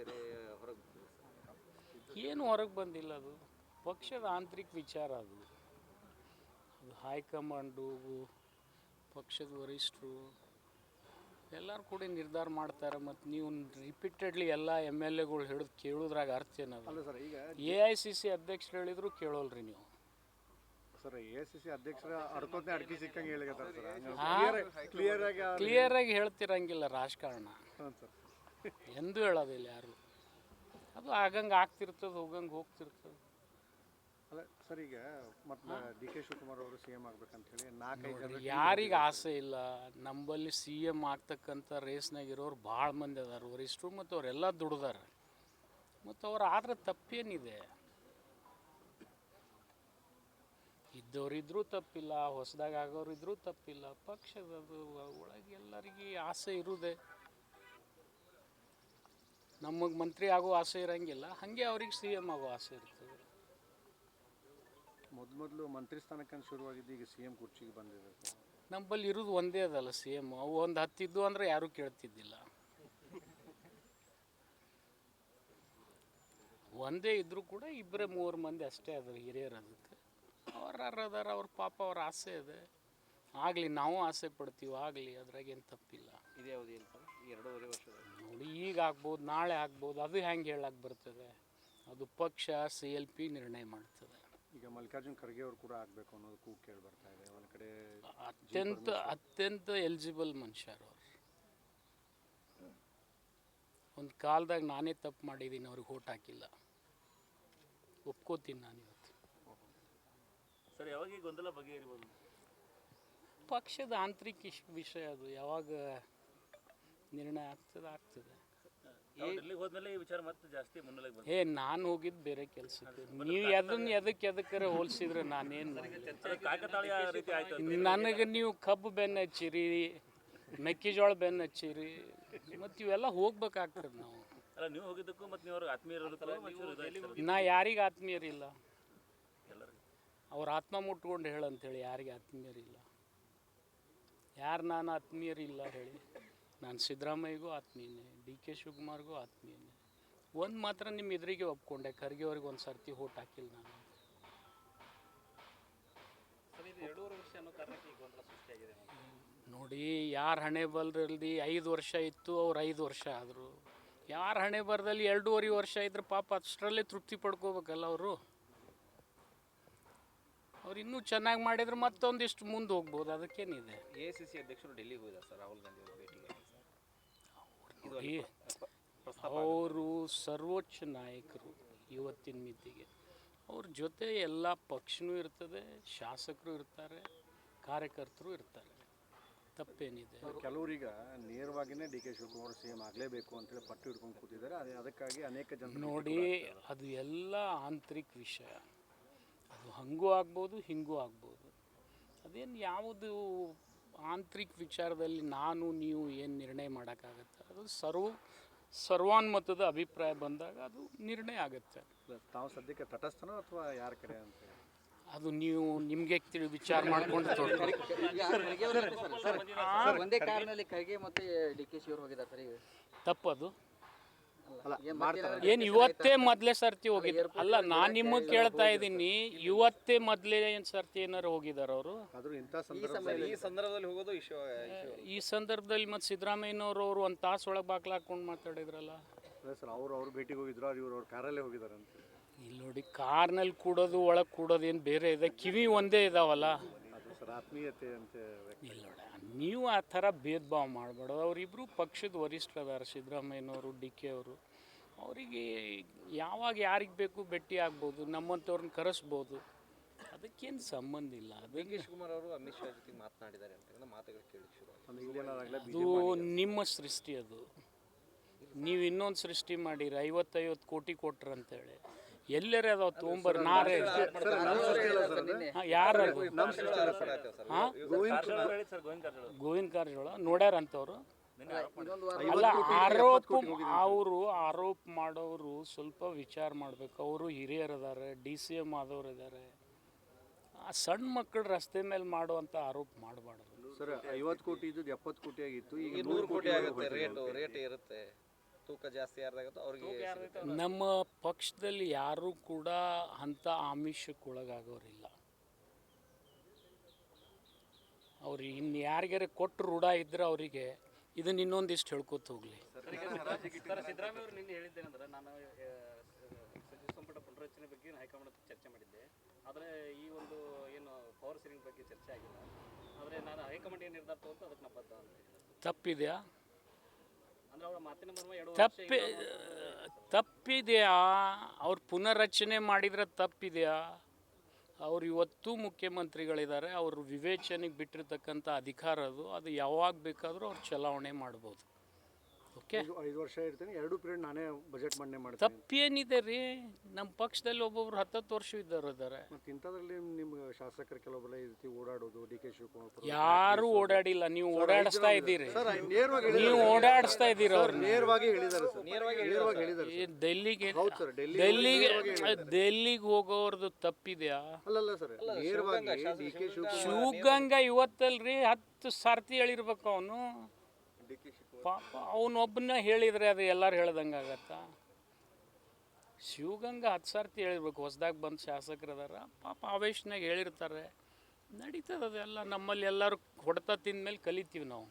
ತೆರೆ ಹೊರಗೆ ಏನು ಹೊರಗೆ ಬಂದಿಲ್ಲ ಅದು. ಪಕ್ಷದ ಆಂತರಿಕ ವಿಚಾರ ಅದು. ಅದು ಹೈಕಮಾಂಡು ಪಕ್ಷದ ವರಿಷ್ಠರು ಎಲ್ಲರೂ ಕೂಡ ನಿರ್ಧಾರ ಮಾಡ್ತಾರೆ ಮತ್ತು ನೀವು ರಿಪೀಟೆಡ್ಲಿ ಎಲ್ಲ ಎಂ ಎಲ್ ಎಗಳು ಹಿಡಿದು ಕೇಳೋದ್ರಾಗ ಅರ್ಥ ಏನದು? ಅಲ್ಲ ಸರ್ ಈಗ ಎ ಐ ಸಿ ಸಿ ಅಧ್ಯಕ್ಷರು ಹೇಳಿದ್ರು ಕೇಳೋಲ್ರಿ ನೀವು. ಸರ್ ಎ ಸಿ ಸಿ ಅಧ್ಯಕ್ಷರ ಅಡ್ಕೋತನೆ ಅಡ್ಕಿ ಸಿಕ್ಕಂಗೆ ಸರ್? ಕ್ಲಿಯರ್ ಆಗಿ ಕ್ಲಿಯರಾಗಿ ಹೇಳ್ತಿರಂಗಿಲ್ಲ ರಾಜಕಾರಣ. ಎಂದೂ ಹೇಳೋದಿಲ್ಲ ಯಾರು. ಅದು ಆಗಂಗೆ ಆಗ್ತಿರ್ತದೆ ಹೋಗಂಗೆ ಹೋಗ್ತಿರ್ತದೆ. ಅಲ್ಲ ಸರ್ ಈಗ ಮತ್ತೆ ಡಿ ಕೆ ಶಿವಕುಮಾರ್ ಅವರು ಸಿ ಎಂ ಆಗ್ಬೇಕಂತ ಹೇಳಿ ನಾಲ್ಕೈದು ಯಾರಿಗೆ ಆಸೆ ಇಲ್ಲ. ನಂಬಲ್ಲಿ ಸಿ ಎಂ ಆಗ್ತಕ್ಕಂಥ ರೇಸ್ನಾಗಿರೋರು ಭಾಳ ಮಂದಿ ಅದಾರ. ವರಿಷ್ಠರು ಮತ್ತು ಅವರೆಲ್ಲ ದುಡ್ದಾರ. ಮತ್ತು ಅವ್ರು ಆದ್ರೆ ತಪ್ಪೇನಿದೆ. ಇದ್ದವರಿದ್ರೂ ತಪ್ಪಿಲ್ಲ ಹೊಸದಾಗ ಆಗೋರಿದ್ರೂ ತಪ್ಪಿಲ್ಲ ಪಕ್ಷದ ಒಳಗೆ ಎಲ್ಲರಿಗೂ ಆಸೆ ಇರುವುದೇ ನಮಗೆ ಮಂತ್ರಿ ಆಗೋ ಆಸೆ ಇರಂಗಿಲ್ಲ ಹಾಗೆ ಅವ್ರಿಗೆ ಸಿ ಎಂ ಆಗೋ ಆಸೆ ಇರ್ತದೆ. ಮೊದ್ ಮೊದಲು ಮಂತ್ರಿ ಸ್ಥಾನಕ್ಕೆ ಶುರುವಾಗಿದ್ದು ಈಗ ಸಿ ಎಂ ಕುರ್ಚಿಗೆ ಬಂದಿದೆ ನಮ್ಮಲ್ಲಿ ಇರೋದು ಒಂದೇ ಅದಲ್ಲ ಸಿ ಎಂ ಅವು ಒಂದು ಹತ್ತಿದ್ದು ಅಂದ್ರೆ ಯಾರೂ ಕೇಳ್ತಿದ್ದಿಲ್ಲ. ಒಂದೇ ಇದ್ದರೂ ಕೂಡ ಇಬ್ಬರೇ ಮೂರು ಮಂದಿ ಅಷ್ಟೇ ಅದ್ರ ಹಿರಿಯರು ಅದಕ್ಕೆ. ಅವ್ರು ಅದಾರ ಅವ್ರ ಪಾಪ ಅವ್ರ ಆಸೆ ಇದೆ. ಆಗಲಿ ನಾವು ಆಸೆ ಪಡ್ತೀವಿ ಆಗಲಿ ಅದ್ರಾಗೇನು ತಪ್ಪಿಲ್ಲ. ಇದೇ ಅವಧಿ ಇಲ್ಲ ಸರ್ ಈ ಎರಡೂವರೆ ವರ್ಷದಲ್ಲಿ. ನೋಡಿ ಈಗ ಆಗ್ಬೋದು ನಾಳೆ ಆಗ್ಬೋದು ಅದು ಹೆಂಗೆ ಹೇಳಕ್ಕೆ ಬರ್ತದೆ? ಅದು ಪಕ್ಷ ಸಿ ಎಲ್ ಪಿ ನಿರ್ಣಯ ಮಾಡ್ತದೆ. ಈಗ ಮಲ್ಲಿಕಾರ್ಜುನ್ ಖರ್ಗೆ ಅವರು ಕೂಡ ಆಗಬೇಕು ಅನ್ನೋದು ಕೂಗು ಕೇಳಿ ಬರ್ತಾ ಇದೆ. ಒಂದು ಕಡೆ ಅತ್ಯಂತ ಅತ್ಯಂತ ಎಲಿಜಿಬಲ್ ಮನುಷ್ಯರು ಅವ್ರು. ಒಂದು ಕಾಲದಾಗ ನಾನೇ ತಪ್ಪು ಮಾಡಿದ್ದೀನಿ ಅವ್ರಿಗೆ ಓಟ್ ಹಾಕಿಲ್ಲ. ಒಪ್ಕೋತೀನಿ ನಾನು ಇವತ್ತು. ಸರ್ ಯಾವಾಗ ಈ ಗೊಂದಲ ಬಗೆಹರಿಬೋದು? ಪಕ್ಷದ ಆಂತರಿಕ ಇಶ್- ವಿಷಯ ಅದು. ಯಾವಾಗ ನಿರ್ಣಯ ಆಗ್ತದೆ ಆಗ್ತದೆ. ಹೋದ್ಮೇಲೆ ಈ ವಿಚಾರ ಮತ್ತೆ ಜಾಸ್ತಿ ಮುನ್ನೆಲೆಗೆ ಏ ನಾನು ಹೋಗಿದ್ದು ಬೇರೆ ಕೆಲಸಕ್ಕೆ. ನೀವು ಅದನ್ನ ಎದಕ್ಕೆ ಎದಕ್ಕರೆ ಹೋಲಿಸಿದ್ರೆ ನಾನೇನು ಏನು ಕಾಕತಾಳೀಯ ರೀತಿ ಆಯ್ತು ನನಗೆ ನೀವು ಕಬ್ಬು ಬೆನ್ನು ಹಚ್ಚಿರಿ ಮೆಕ್ಕೆಜೋಳ ಬೆನ್ನು ಹಚ್ಚಿರಿ ಮತ್ತು ಇವೆಲ್ಲ ಹೋಗ್ಬೇಕಾಗ್ತದೆ ನಾವು. ಅಲ್ಲ ನೀವು ಹೋಗಿದ್ದಕ್ಕೂ ಮತ್ತೆ ನೀವು ಅವ್ರಿಗೆ ನಾ ಯಾರಿಗೆ ಆತ್ಮೀಯರಿಲ್ಲ. ಅವ್ರ ಆತ್ಮ ಮುಟ್ಕೊಂಡು ಹೇಳಂತೇಳಿ ಯಾರಿಗೆ ಆತ್ಮೀಯರಿಲ್ಲ. ಯಾರು ನಾನು ಆತ್ಮೀಯರಿಲ್ಲ ಹೇಳಿ. ನಾನು ಸಿದ್ದರಾಮಯ್ಯಗೂ ಆತ್ಮೀಯನೇ ಡಿ ಕೆ ಶಿವಕುಮಾರ್ಗೂ ಆತ್ಮೀಯನೇ. ಒಂದು ಮಾತ್ರ ನಿಮ್ಮ ಎದುರಿಗೆ ಒಪ್ಕೊಂಡೆ ಖರ್ಗೆ ಅವ್ರಿಗೆ ಒಂದು ಸರ್ತಿ ಓಟ್ ಹಾಕಿಲ್ಲ ನಾನು. ನೋಡಿ ಯಾರು ಹಣೆ ಬರದಲ್ಲಿ ಐದು ವರ್ಷ ಇತ್ತು ಅವ್ರು ಐದು ವರ್ಷ ಆದರು. ಯಾರ ಹಣೆ ಬರದಲ್ಲಿ ಎರಡೂವರೆ ವರ್ಷ ಇದ್ರೆ ಪಾಪ ಅಷ್ಟರಲ್ಲೇ ತೃಪ್ತಿ ಪಡ್ಕೋಬೇಕಲ್ಲ ಅವರು. ಅವ್ರು ಇನ್ನೂ ಚೆನ್ನಾಗಿ ಮಾಡಿದ್ರೆ ಮತ್ತೊಂದಿಷ್ಟು ಮುಂದೆ ಹೋಗ್ಬೋದು. ಅದಕ್ಕೇನಿದೆ? ಎ ಸಿ ಸಿ ಅಧ್ಯಕ್ಷರು ಡೆಲ್ಲಿಗೆ ಹೋಗಿದ್ದಾರೆ ಸರ್. ರಾಹುಲ್ ಗಾಂಧಿ ಅವರು ಭೇಟಿ ಇದು ನೋಡಿ ಪ್ರ- ಅವರು ಸರ್ವೋಚ್ಚ ನಾಯಕರು ಇವತ್ತಿನ ಮಿತಿಗೆ. ಅವ್ರ ಜೊತೆ ಎಲ್ಲ ಪಕ್ಷನೂ ಇರ್ತದೆ ಶಾಸಕರು ಇರ್ತಾರೆ ಕಾರ್ಯಕರ್ತರು ಇರ್ತಾರೆ. ತಪ್ಪೇನಿದೆ? ಕೆಲವರೀಗ ನೇರವಾಗಿನೇ D K Shivakumar C M ಆಗಲೇಬೇಕು ಅಂತೇಳಿ ಪಟ್ಟು ಹಿಡ್ಕೊಂಡು ಕೂತಿದ್ದಾರೆ. ಅದೇ ಅದಕ್ಕಾಗಿ ಅನೇಕ ಜನ ನೋಡಿ ಅದು ಎಲ್ಲ ಆಂತರಿಕ ವಿಷಯ. ಅದು ಹಂಗೂ ಆಗ್ಬೋದು ಹಿಂಗೂ ಆಗ್ಬೋದು. ಅದೇನು ಯಾವುದು ಆಂತರಿಕ ವಿಚಾರದಲ್ಲಿ ನಾನು ನೀವು ಏನು ನಿರ್ಣಯ ಮಾಡೋಕ್ಕಾಗತ್ತೆ? ಅದು ಸರ್ವ ಸರ್ವಾನುಮತದ ಅಭಿಪ್ರಾಯ ಬಂದಾಗ ಅದು ನಿರ್ಣಯ ಆಗುತ್ತೆ. ತಾವು ಸದ್ಯಕ್ಕೆ ತಟಸ್ಥನೋ ಅಥವಾ ಯಾರ ಕಡೆ ಅಂತ ಅದು ನೀವು ನಿಮಗೆ ತಿಳಿ ವಿಚಾರ ಮಾಡ್ಕೊಂಡು. ಒಂದೇ ಕಾರಿನಲ್ಲಿ ಕೈಗೆ ಮತ್ತೆ ಡಿ ಕೆ ಶಿವರು ಹೋಗಿದ್ದಾರೆ ಸರ್ ತಪ್ಪದು. ಏನ್ ಇವತ್ತೇ ಮೊದಲೇ ಸರ್ತಿ ಹೋಗಿದ್ರು ಅಲ್ಲ ನಾನು ನಿಮಗೆ ಕೇಳ್ತಾ ಇದ್ದೀನಿ. ಇವತ್ತೇ ಮೊದ್ಲೇ ಏನು ಸರ್ತಿ ಏನಾರು ಹೋಗಿದಾರ ಅವರು? ಆದರೂ ಇಂಥ ಸಂದರ್ಭದಲ್ಲಿ ಈ ಸಂದರ್ಭದಲ್ಲಿ ಹೋಗೋದು ಈ ಸಂದರ್ಭದಲ್ಲಿ ಮತ್ತು ಸಿದ್ದರಾಮಯ್ಯನವರು ಅವರು ಒಂದು ತಾಸು ಒಳಗೆ ಬಾಕ್ಲ ಹಾಕೊಂಡು ಮಾತಾಡಿದ್ರಲ್ಲ? ಭೇಟಿ ಸರ್ ಅವ್ರು ಅವ್ರು ಭೇಟಿಗೆ ಹೋಗಿದ್ರು ಅವ್ರು ಇವ್ರು ಅವ್ರ ಕಾರಲ್ಲೇ ಹೋಗಿದಾರ ಅಂತ. ಇಲ್ಲಿ ನೋಡಿ ಕಾರ್ನಲ್ಲಿ ಕೂಡೋದು ಒಳಗೆ ಕೂಡೋದು ಏನು ಬೇರೆ ಇದೆ? ಕಿವಿ ಒಂದೇ ಇದಾವಲ್ಲ? ಆತ್ಮೀಯತೆ ಅಂತ ಇಲ್ಲ ನೋಡಿ. ನೀವು ಆ ಥರ ಭೇದ ಭಾವ ಮಾಡಬಾರ್ದು ಅವರಿಬ್ಬರು ಪಕ್ಷದ ವರಿಷ್ಠರದಾರ ಸಿದ್ದರಾಮಯ್ಯನವರು ಡಿ ಕೆ ಅವರು ಅವರಿಗೆ ಯಾವಾಗ ಯಾರಿಗೆ ಬೇಕು ಭೇಟಿ ಆಗ್ಬೋದು ನಮ್ಮಂಥವ್ರನ್ನ ಕರೆಸ್ಬೋದು ಅದಕ್ಕೇನು ಸಂಬಂಧ ಇಲ್ಲ. ಅದಕ್ಕೆ ಶಿವಕುಮಾರ್ ಅವರು ಅಮಿತ್ ಶಾ ಜೊತೆ ಮಾತನಾಡಿದ್ದಾರೆ ಅಂತ ಮಾತುಗಳು ಕೇಳಿ. ಅದು ನಿಮ್ಮ ಸೃಷ್ಟಿ ಅದು. ನೀವು ಇನ್ನೊಂದು ಸೃಷ್ಟಿ ಮಾಡಿರಿ ಐವತ್ತೈವತ್ತು ಕೋಟಿ ಕೊಟ್ರು ಅಂತೇಳಿ ಎಲ್ಲರೇ ಅದಾವ ತೊಗೊಂಬರ್ ನಾರೇ ಯಾರು ಗೋವಿಂದ ಕಾರಜೋಳ ನೋಡ್ಯಾರಂತವ್ರು ಅಲ್ಲ ಆರೋಪ ಅವರು ಆರೋಪ ಮಾಡೋರು ಸ್ವಲ್ಪ ವಿಚಾರ ಮಾಡ್ಬೇಕು. ಅವರು ಹಿರಿಯರು ಅದಾರೆ ಡಿ ಸಿ ಎಂ ಆದವ್ರು ಇದ್ದಾರೆ ಆ ಸಣ್ಣ ಮಕ್ಕಳು ರಸ್ತೆ ಮೇಲೆ ಮಾಡುವಂಥ ಆರೋಪ ಮಾಡಬಾರ್ದು. ಸರ್ ಐವತ್ತು ಕೋಟಿ ಇದ್ದದ್ದು ಎಪ್ಪತ್ತು ಕೋಟಿ ಆಗಿತ್ತು ಈಗ ಈಗ ನೂರು ಕೋಟಿ ಆಗುತ್ತೆ ರೇಟ್ ರೇಟ್ ಇರುತ್ತೆ ತೂಕ ಜಾಸ್ತಿ ಯಾರ್ದಾಗತ್ತೋ ಅವ್ರಿಗೆ ನಮ್ಮ ಪಕ್ಷದಲ್ಲಿ ಯಾರೂ ಕೂಡ ಅಂಥ ಆಮಿಷಕ್ಕೊಳಗಾಗೋರಿಲ್ಲ ಅವ್ರು ಇನ್ನು ಯಾರಿಗಾರ ಕೊಟ್ಟು ರೂಢ ಇದ್ರೆ ಅವರಿಗೆ ಇದನ್ನ ಇನ್ನೊಂದಿಷ್ಟು ಹೇಳ್ಕೊತ ಹೋಗ್ಲಿ. ಸರ್ ಸಿದ್ದರಾಮಯ್ಯ ಅವರು ನಿನ್ನೆ ಹೇಳಿದ್ದೇನೆಂದ್ರೆ ನಾನು ಸಚಿವ ಸಂಪುಟ ಪುನರಚನೆ ಬಗ್ಗೆ ಹೈಕಮಾಂಡ್ ಹತ್ರ ಚರ್ಚೆ ಮಾಡಿದ್ದೆ. ಆದರೆ ಈ ಒಂದು ಏನು ಪವರ್ ಸೀಲಿಂಗ್ ಬಗ್ಗೆ ಚರ್ಚೆ ಆಗಿಲ್ಲ. ಆದರೆ ನಾನು ಹೈಕಮಾಂಡ್ ಏನು ನಿರ್ಧಾರ ತಗೊಂಡು ಅದಕ್ಕೆ ನಾ ಬದ್ಧ ಅಂತ. ತಪ್ಪಿದೆಯಾ ಅಂದ್ರೆ ಅವರ ಮಾತಿನ ಮರ್ಮ ಎರಡು ತಪ್ಪಿ ತಪ್ಪಿದೆಯಾ? ಅವ್ರು ಪುನರ್ರಚನೆ ಮಾಡಿದ್ರೆ ತಪ್ಪಿದೆಯಾ? ಅವ್ರು ಇವತ್ತು ಮುಖ್ಯಮಂತ್ರಿಗಳಿದ್ದಾರೆ ಅವರು ವಿವೇಚನೆಗೆ ಬಿಟ್ಟಿರ್ತಕ್ಕಂಥ ಅಧಿಕಾರ ಅದು ಅದು ಯಾವಾಗ ಬೇಕಾದರೂ ಅವ್ರು ಚಲಾವಣೆ ಮಾಡ್ಬೋದು. ಓಕೆ? ಐದು ವರ್ಷ ಇರ್ತೀನಿ ಎರಡು ಪೀರಿಯಡ್ ನಾನೇ ಬಜೆಟ್ ಮಂಡನೆ ಮಾಡ್ತೀನಿ. ತಪ್ಪೇನಿದೆ ರೀ? ನಮ್ಮ ಪಕ್ಷದಲ್ಲಿ ಒಬ್ಬೊಬ್ರು ಹತ್ತತ್ತು ವರ್ಷ ಇದ್ದವ್ರು ಇದ್ದಾರೆ. ಮತ್ತು ಇಂಥದ್ರಲ್ಲಿ ಶಾಸಕರು ಕೆಲವೊಬ್ಬರ ಈ ರೀತಿ ಓಡಾಡೋದು ಡಿ ಕೆ ಶಿವಕುಮಾರ್ ಯಾರು ಓಡಾಡಿಲ್ಲ ನೀವು ಓಡಾಡಿಸ್ತಾ ಇದ್ದೀರಿ. ಸರ್ ನೇರವಾಗಿ ನೀವು ಓಡಾಡಿಸ್ತಾ ಇದ್ದೀರಿ ಅವ್ರು ನೇರವಾಗಿ ಹೇಳಿದ್ದಾರೆ ಸರ್ ನೇರವಾಗಿ ಹೇಳಿದ್ದಾರೆ ಈ ಡೆಲ್ಲಿಗೆ ಹೌದು ಸರ್ ಡೆಲ್ಲಿ ಡೆಲ್ಲಿಗೆ ಡೆಲ್ಲಿಗೆ ಹೋಗೋರ್ದು ತಪ್ಪಿದೆಯಾ? ಅಲ್ಲಲ್ಲ ಸರ್ ನೇರವಾಗಿ ಡಿ ಕೆ ಶಿವಕುಮಾರ್ ಶಿವಗಂಗ ಇವತ್ತಲ್ರಿ ಹತ್ತು ಸಾರ್ತಿ ಹೇಳಿರ್ಬೇಕು ಅವನು. ಪಾಪ ಅವನೊಬ್ಬನ ಹೇಳಿದ್ರೆ ಅದು ಎಲ್ಲರೂ ಹೇಳ್ದಂಗೆ ಆಗತ್ತಾ ಶಿವಗಂಗ ಹತ್ತು ಸಾರ್ತಿ ಹೇಳಿರ್ಬೇಕು, ಹೊಸ್ದಾಗಿ ಬಂದು ಶಾಸಕರು ಅದಾರ ಪಾಪ ಆವೇಶನಾಗ ಹೇಳಿರ್ತಾರೆ. ನಡೀತದೆ ಅದೆಲ್ಲ. ನಮ್ಮಲ್ಲಿ ಎಲ್ಲರೂ ಹೊಡೆತ ತಿಂದ್ಮೇಲೆ ಕಲಿತೀವಿ ನಾವು.